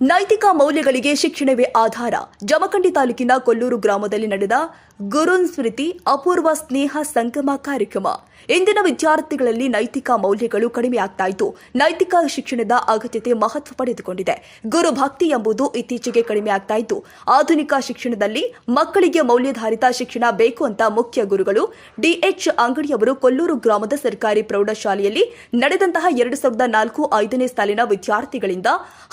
ನೈತಿಕ ಮೌಲ್ಯಗಳಿಗೆ ಶಿಕ್ಷಣವೇ ಆಧಾರ. ಜಮಖಂಡಿ ತಾಲೂಕಿನ ಕೊಲ್ಲೂರು ಗ್ರಾಮದಲ್ಲಿ ನಡೆದ ಗುರುನ್ ಸ್ಮೃತಿ ಅಪೂರ್ವ ಸ್ನೇಹ ಸಂಗಮ ಕಾರ್ಯಕ್ರಮ. ಇಂದಿನ ವಿದ್ಯಾರ್ಥಿಗಳಲ್ಲಿ ನೈತಿಕ ಮೌಲ್ಯಗಳು ಕಡಿಮೆಯಾಗ್ತಾ ಇದ್ದು, ನೈತಿಕ ಶಿಕ್ಷಣದ ಅಗತ್ಯತೆ ಮಹತ್ವ ಪಡೆದುಕೊಂಡಿದೆ. ಗುರು ಭಕ್ತಿ ಎಂಬುದು ಇತ್ತೀಚೆಗೆ ಕಡಿಮೆ ಆಗ್ತಾ ಇದ್ದು, ಆಧುನಿಕ ಶಿಕ್ಷಣದಲ್ಲಿ ಮಕ್ಕಳಿಗೆ ಮೌಲ್ಯಧಾರಿತ ಶಿಕ್ಷಣ ಬೇಕು ಅಂತ ಮುಖ್ಯ ಗುರುಗಳು ಡಿಎಚ್ ಅಂಗಡಿಯವರು ಕೊಲ್ಲೂರು ಗ್ರಾಮದ ಸರ್ಕಾರಿ ಪ್ರೌಢಶಾಲೆಯಲ್ಲಿ ನಡೆದಂತಹ ಎರಡು ಸಾವಿರದ ನಾಲ್ಕು ಐದನೇ ಸಾಲಿನ ವಿದ್ಯಾರ್ಥಿಗಳಿಂದ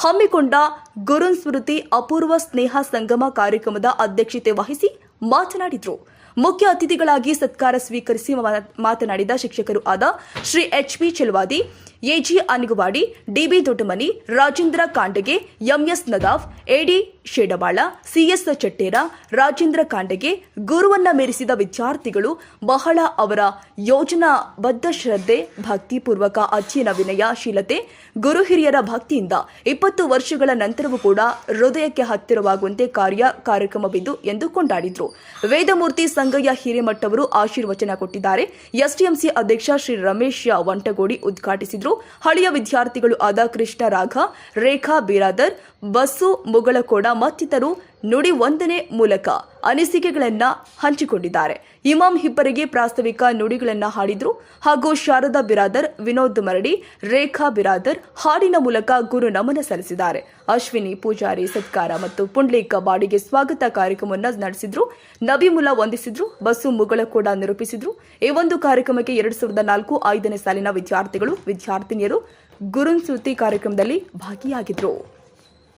ಹಮ್ಮಿಕೊಂಡ ಗುರುನ್ ಸ್ಮೃತಿ ಅಪೂರ್ವ ಸ್ನೇಹ ಸಂಗಮ ಕಾರ್ಯಕ್ರಮದ ಅಧ್ಯಕ್ಷತೆ ವಹಿಸಿ ಮಾತನಾಡಿದರು. ಮುಖ್ಯ ಅತಿಥಿಗಳಾಗಿ ಸತ್ಕಾರ ಸ್ವೀಕರಿಸಿ ಮಾತನಾಡಿದ ಶಿಕ್ಷಕರು ಆದ Shri H P Cheluvadi AG Anagawadi DB Doddamani, Rajendra Kandage MS Nadaf AD Shedabal CS ಚಟ್ಟೇರ, Rajendra ಕಾಂಡೆಗೆ ಗುರುವನ್ನ ಮೀರಿಸಿದ ವಿದ್ಯಾರ್ಥಿಗಳು ಬಹಳ ಅವರ ಯೋಜನಾಬದ್ಧ ಶ್ರದ್ಧೆ, ಭಕ್ತಿಪೂರ್ವಕ ಅಧ್ಯಯನ ವಿನಯಶೀಲತೆ, ಗುರು ಹಿರಿಯರ ಭಕ್ತಿಯಿಂದ ಇಪ್ಪತ್ತು ವರ್ಷಗಳ ನಂತರವೂ ಕೂಡ ಹೃದಯಕ್ಕೆ ಹತ್ತಿರವಾಗುವಂತೆ ಕಾರ್ಯ ಕಾರ್ಯಕ್ರಮವಿದ್ದು ಎಂದು ಕೊಂಡಾಡಿದರು. ವೇದಮೂರ್ತಿ ಸಂಗಯ್ಯ ಹಿರೇಮಠ್ ಅವರು ಆಶೀರ್ವಚನ ಕೊಟ್ಟಿದ್ದಾರೆ. ಎಸ್ಡಿಎಂಸಿ ಅಧ್ಯಕ್ಷ ಶ್ರೀ ರಮೇಶ್ ವಂಟಗೋಡಿ ಉದ್ಘಾಟಿಸಿದರು. ಹಳೆಯ ವಿದ್ಯಾರ್ಥಿಗಳು ಆದ ಕೃಷ್ಣ ರಾಘ ರೇಖಾ ಬಿರಾದರ್ ಬಸ್ಸು ಮುಗಳಕೋಡ ಮತ್ತಿತರರು ನುಡಿ ಒಂದನೇ ಮೂಲಕ ಅನಿಸಿಕೆಗಳನ್ನ ಹಂಚಿಕೊಂಡಿದ್ದಾರೆ. ಇಮಾಮ್ ಹಿಬ್ಬರಿಗೆ ಪ್ರಾಸ್ತಾವಿಕ ನುಡಿಗಳನ್ನ ಹಾಡಿದ್ರು. ಹಾಗೂ ಶಾರದಾ ಬಿರಾದರ್, ವಿನೋದ್ ಮರಡಿ, ರೇಖಾ ಬಿರಾದರ್ ಹಾಡಿನ ಮೂಲಕ ಗುರು ನಮನ ಸಲ್ಲಿಸಿದ್ದಾರೆ. ಅಶ್ವಿನಿ ಪೂಜಾರಿ, ಸತ್ಕಾರ ಮತ್ತು ಪುಂಡ್ಲೀಕ ಬಾಡಿಗೆ ಸ್ವಾಗತ ಕಾರ್ಯಕ್ರಮವನ್ನು ನಡೆಸಿದ್ರು. ನವಿಮುಲ ವಂದಿಸಿದ್ರು. ಬಸ್ಸು ಮುಗಳ ಕೂಡ ನಿರೂಪಿಸಿದ್ರು. ಈ ಒಂದು ಕಾರ್ಯಕ್ರಮಕ್ಕೆ ಎರಡು ಸಾವಿರದ ನಾಲ್ಕು ಐದನೇ ಸಾಲಿನ ವಿದ್ಯಾರ್ಥಿಗಳು, ವಿದ್ಯಾರ್ಥಿನಿಯರು ಗುರುನ್ ಸುದ್ದಿ ಕಾರ್ಯಕ್ರಮದಲ್ಲಿ ಭಾಗಿಯಾಗಿದ್ರು.